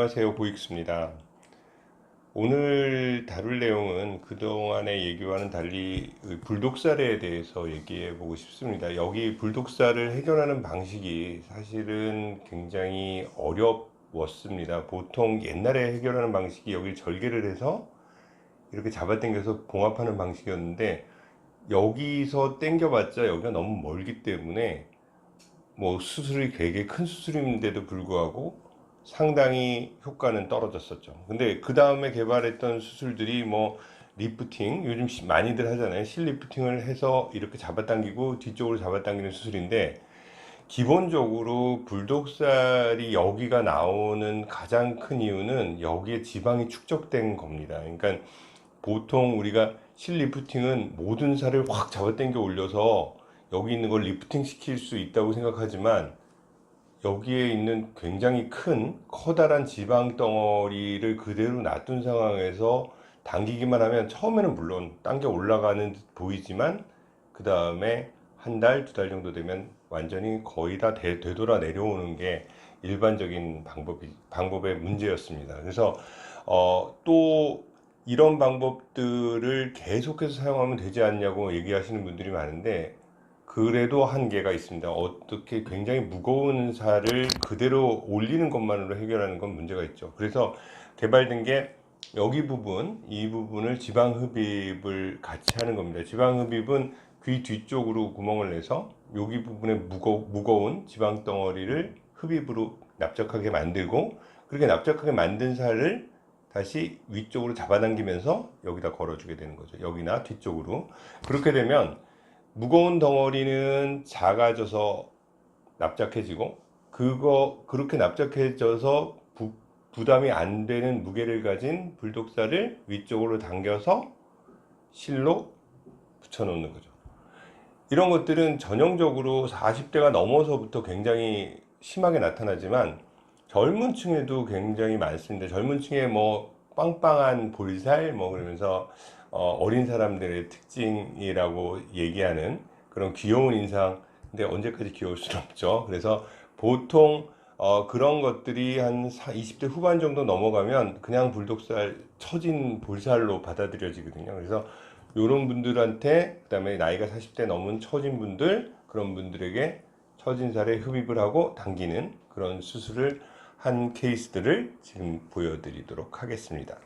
안녕하세요 고익수입니다. 오늘 다룰 내용은 그동안의 얘기와는 달리 그 불독살에 대해서 얘기해 보고 싶습니다. 여기 불독살을 해결하는 방식이 사실은 굉장히 어렵웠습니다. 보통 옛날에 해결하는 방식이 여기 절개를 해서 이렇게 잡아당겨서 봉합하는 방식이었는데 여기서 당겨봤자 여기가 너무 멀기 때문에 뭐 수술이 되게 큰 수술인데도 불구하고 상당히 효과는 떨어졌었죠. 근데 그 다음에 개발했던 수술들이 뭐 리프팅, 요즘 시- 많이들 하잖아요. 실리프팅을 해서 이렇게 잡아당기고 뒤쪽으로 잡아당기는 수술인데 기본적으로 불독살이 여기가 나오는 가장 큰 이유는 여기에 지방이 축적된 겁니다. 그러니까 보통 우리가 실리프팅은 모든 살을 확 잡아당겨 올려서 여기 있는 걸 리프팅 시킬 수 있다고 생각하지만 여기에 있는 굉장히 큰 커다란 지방 덩어리를 그대로 놔둔 상황에서 당기기만 하면 처음에는 물론 당겨 올라가는 듯 보이지만 그 다음에 한 달, 두 달 정도 되면 완전히 거의 다 되, 되돌아 내려오는 게 일반적인 방법이, 방법의 문제였습니다. 그래서 어, 또 이런 방법들을 계속해서 사용하면 되지 않냐고 얘기하시는 분들이 많은데 그래도 한계가 있습니다. 어떻게 굉장히 무거운 살을 그대로 올리는 것만으로 해결하는 건 문제가 있죠. 그래서 개발된 게 여기 부분, 이 부분을 지방 흡입을 같이 하는 겁니다. 지방 흡입은 귀 뒤쪽으로 구멍을 내서 여기 부분에 무거, 무거운 지방 덩어리를 흡입으로 납작하게 만들고 그렇게 납작하게 만든 살을 다시 위쪽으로 잡아당기면서 여기다 걸어주게 되는 거죠. 여기나 뒤쪽으로. 그렇게 되면 무거운 덩어리는 작아져서 납작해지고 그거 그렇게 납작해져서 부, 부담이 안 되는 무게를 가진 불독살을 위쪽으로 당겨서 실로 붙여 놓는 거죠. 이런 것들은 전형적으로 40대가 넘어서부터 굉장히 심하게 나타나지만 젊은 층에도 굉장히 많습니다. 젊은 층에 뭐 빵빵한 볼살 뭐 그러면서 어, 어린 사람들의 특징이라고 얘기하는 그런 귀여운 인상. 근데 언제까지 귀여울 수는 없죠. 그래서 보통 어, 그런 것들이 한 20대 후반 정도 넘어가면 그냥 불독살, 처진 볼살로 받아들여지거든요. 그래서 이런 분들한테 그다음에 나이가 40대 넘은 처진 분들 그런 분들에게 처진 살에 흡입을 하고 당기는 그런 수술을 한 케이스들을 지금 보여드리도록 하겠습니다.